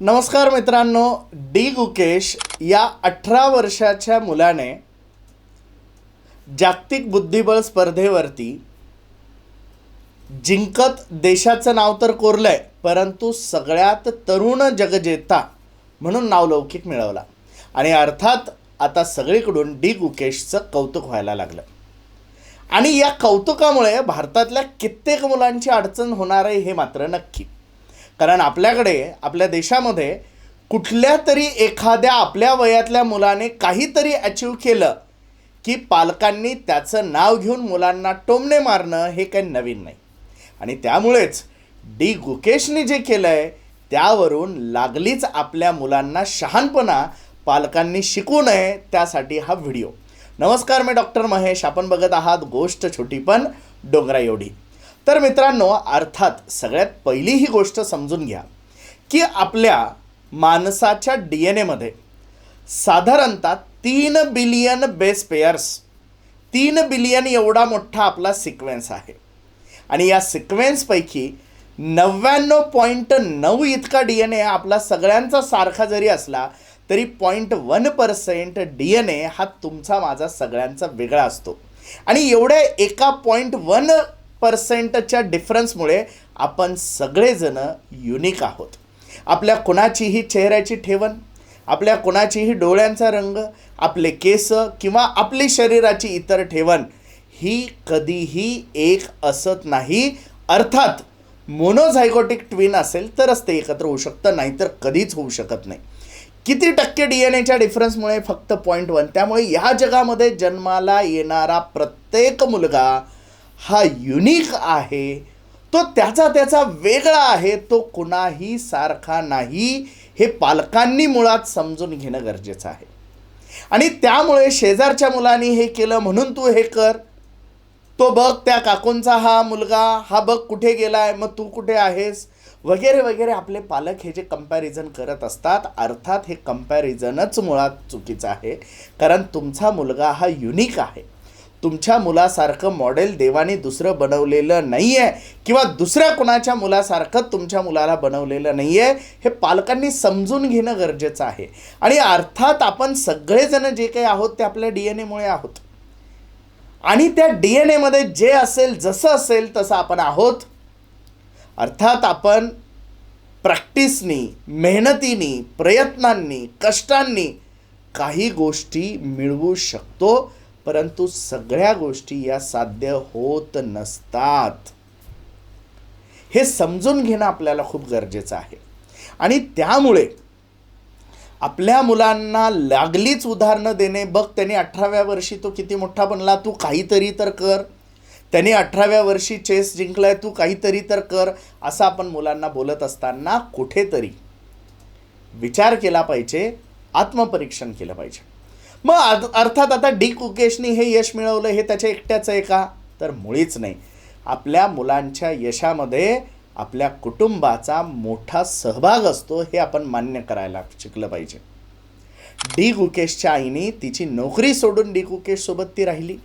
नमस्कार मित्रांनो डी गुकेश या अठरा वर्षाच्या मुलाने जागतिक बुद्धिबळ स्पर्धेवरती जिंकत देशाचं नाव तर कोरलं आहे परंतु सगळ्यात तरुण जगजेता म्हणून नावलौकिक मिळवला. आणि अर्थात आता सगळीकडून डी गुकेशचं कौतुक व्हायला लागलं. आणि या कौतुकामुळे भारतातल्या कित्येक मुलांची अडचण होणार आहे हे मात्र नक्की. कारण आपल्याकडे आपल्या देशामध्ये कुठल्या तरी एखाद्या आपल्या वयातल्या मुलाने काहीतरी अचीव केलं की पालकांनी त्याचं नाव घेऊन मुलांना टोमणे मारणं हे काही नवीन नाही. आणि त्यामुळेच डी गुकेशने जे केलं आहे त्यावरून लागलीच आपल्या मुलांना शहाणपणा पालकांनी शिकू नये त्यासाठी हा व्हिडिओ. नमस्कार मी डॉक्टर महेश. आपण बघत आहात गोष्ट छोटी पण डोंगरा एवढी तर मित्रांनो अर्थात सगळ्यात पहिली ही गोष्ट समजून घ्या की आपल्या माणसाच्या डी एन एमध्ये साधारणतः तीन बिलियन बेस पेयर्स तीन बिलियन एवढा मोठा आपला सिक्वेन्स आहे. आणि या सिक्वेन्सपैकी नव्याण्णव पॉईंट नऊ इतका डी एन ए आपला सगळ्यांचा सारखा जरी असला तरी point one percent D N A हा तुमचा माझा सगळ्यांचा वेगळा असतो. आणि एवढ्या एका पॉईंट वन पर्सेंटच्या डिफरन्समुळे आपण सगळेजण युनिक आहोत. आपल्या कुणाचीही चेहऱ्याची ठेवण आपल्या कुणाचीही डोळ्यांचा रंग आपले केस किंवा आपली शरीराची इतर ठेवण ही कधीही एक असत नाही. अर्थात मोनोझायगोटिक ट्विन असेल तरच ते एकत्र होऊ शकतं नाहीतर कधीच होऊ शकत नाही. किती टक्के डी एन एच्या डिफरन्समुळे फक्त पॉईंट वन त्यामुळे या जगामध्ये जन्माला येणारा प्रत्येक मुलगा हा युनिक आहे. तो त्याचा त्याचा वेगळा आहे. तो कुणाही सारखा नाही. हे पालकांनी मुळात समजून घेणं गरजेचं आहे. आणि त्यामुळे शेजारच्या मुलांनी हे केलं म्हणून तू हे कर. तो बघ त्या काकूंचा हा मुलगा हा बघ कुठे गेलाय मग तू कुठे आहेस? वगैरे वगैरे आपले पालक हे जे कंपॅरिझन करत असतात अर्थात हे कंपॅरिझनच मुळात चुकीचं आहे. कारण तुमचा मुलगा हा युनिक आहे. तुमच्या मुलासारखं मॉडेल देवाने दुसरं बनवलेलं नाही आहे किंवा दुसऱ्या कुणाच्या मुलासारखं तुमच्या मुलाला बनवलेलं नाही आहे हे पालकांनी समजून घेणं गरजेचं आहे. आणि अर्थात आपण सगळेजण जे काही आहोत ते आपल्या डी एन एमुळे आहोत. आणि त्या डी एन एमध्ये जे असेल जसं असेल तसं आपण आहोत. अर्थात आपण प्रॅक्टिसनी मेहनतीनी प्रयत्नांनी कष्टांनी काही गोष्टी मिळवू शकतो. परंतु सगळ्या गोष्टी या साध्य होत नसतात. हे समजून घेणं आपल्याला खूप गरजेचं आहे. आणि त्यामुळे आपल्या मुलांना लागलीच उदाहरणं देणे बघ त्याने अठराव्या वर्षी तो किती मोठा बनला तू काहीतरी तर कर. त्याने अठराव्या वर्षी चेस जिंकलाय तू काहीतरी तर कर असं आपण मुलांना बोलत असताना कुठेतरी विचार केला पाहिजे आत्मपरीक्षण केलं पाहिजे. मग अर्थात आता डी कुकेशनी हे यश मिळवलं हे त्याच्या एकट्याचं आहे का? तर मुळीच नाही. आपल्या मुलांच्या यशामध्ये आपल्या कुटुंबाचा मोठा सहभाग असतो हे आपण मान्य करायला शिकलं पाहिजे. डी गुकेशच्या आईने तिची नोकरी सोडून डी गुकेशसोबत ती राहिली.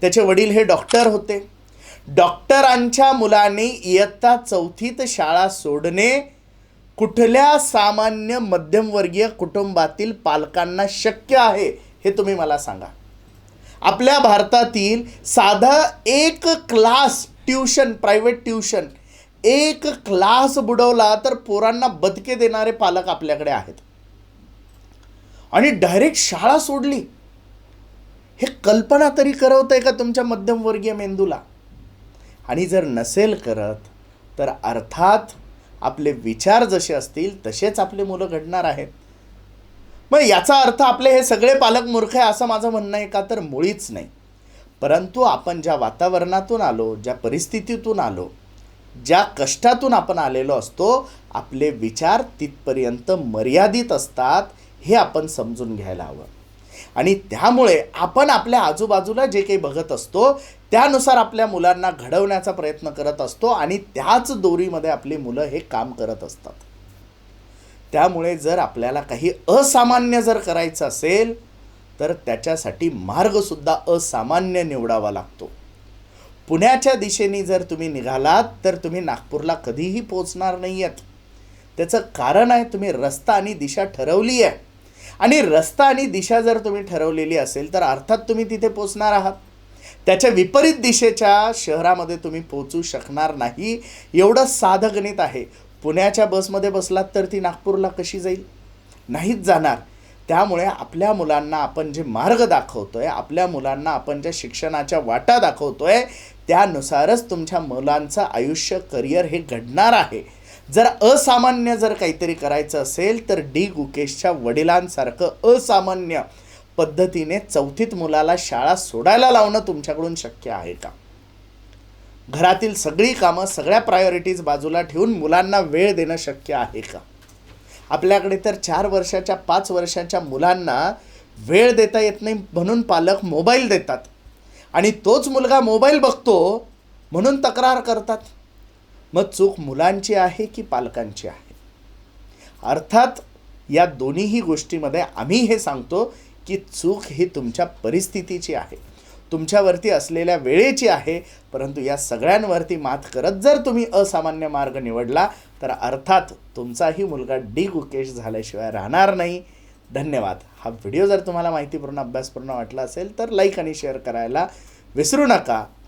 त्याचे वडील हे डॉक्टर होते. डॉक्टरांच्या मुलाने इयत्ता चौथीत शाळा सोडणे कुठल्या सामान्य मध्यमवर्गीय कुटुंबातील पालकांना शक्य आहे हे तुम्ही मला सांगा. आपल्या भारतातील साधा एक क्लास ट्युशन प्रायव्हेट ट्युशन एक क्लास बुडवला तर पोरांना बदके देणारे पालक आपल्याकडे आहेत. आणि डायरेक्ट शाळा सोडली. हे कल्पना तरी करवतंय का तुमच्या मध्यमवर्गीय मेंदूला? आणि जर नसेल करत तर अर्थात आपले विचार जसे असतील तसेच आपले मुलं घडणार आहेत. मग याचा अर्थ आपले हे सगळे पालक मूर्ख आहे असं माझं म्हणणं आहे का? तर मुळीच नाही. परंतु आपण ज्या वातावरणातून आलो ज्या परिस्थितीतून आलो ज्या कष्टातून आपण आलेलो असतो आपले विचार तिथपर्यंत मर्यादित असतात हे आपण समजून घ्यायला हवं. आणि त्यामुळे आपण आपल्या आजूबाजूला जे काही बघत असतो त्यानुसार आपल्या मुलांना घडवण्याचा प्रयत्न करत असतो आणि त्याच दोरीमध्ये आपली मुलं हे काम करत असतात. त्यामुळे जर आपल्याला काही असामान्य जर करायचं असेल तर त्याच्यासाठी मार्गसुद्धा असामान्य निवडावा लागतो. पुण्याच्या दिशेने जर तुम्ही निघालात तर तुम्ही नागपूरला कधीही पोचणार नाही आहेत त्याचं कारण आहे तुम्ही रस्ता आणि दिशा ठरवली आहे आणि रस्ता आणि दिशा जर तुम्ही ठरवलेली असेल तर अर्थात तुम्ही तिथे पोचणार आहात. त्याच्या विपरीत दिशेच्या शहरामध्ये तुम्ही पोचू शकणार नाही. एवढं साधं गणित आहे. पुण्याच्या बसमध्ये बसलात तर ती नागपूरला कशी जाईल? नाहीच जाणार. त्यामुळे आपल्या मुलांना आपण जे मार्ग दाखवतोय आपल्या मुलांना आपण ज्या शिक्षणाच्या वाटा दाखवतोय त्यानुसारच तुमच्या मुलांचं आयुष्य करिअर हे घडणार आहे. जर असामान्य जर काहीतरी करायचं असेल तर डी. गुकेशच्या वडिलांसारखं असामान्य पद्धतीने चौथीत मुलाला शाळा सोडायला लावणं तुमच्याकडून शक्य आहे का? घरातील सगळी कामं सगळ्या प्रायोरिटीज बाजूला ठेवून मुलांना वेळ देणं शक्य आहे का? आपल्याकडे तर चार वर्षाच्या पाच वर्षाच्या मुलांना वेळ देता येत नाही म्हणून पालक मोबाईल देतात. आणि तोच मुलगा मोबाईल बघतो म्हणून तक्रार करतात. मग चूक मुलांची आहे की पालकांची आहे? अर्थात या दोन्हीही गोष्टीमध्ये आम्ही हे सांगतो की चूक ही तुमच्या परिस्थितीची आहे. तुमच्यावरती असलेल्या वेळेची आहे परंतु या सगळ्यांवरती मात करत जर तुम्ही असामान्य मार्ग निवडला तर अर्थात तुमचाही मुलगा डी गुकेश झाल्याशिवाय राहणार नाही. धन्यवाद. हा व्हिडिओ जर तुम्हाला माहितीपूर्ण अभ्यासपूर्ण वाटला असेल तर लाईक आणि शेअर करायला विसरू नका.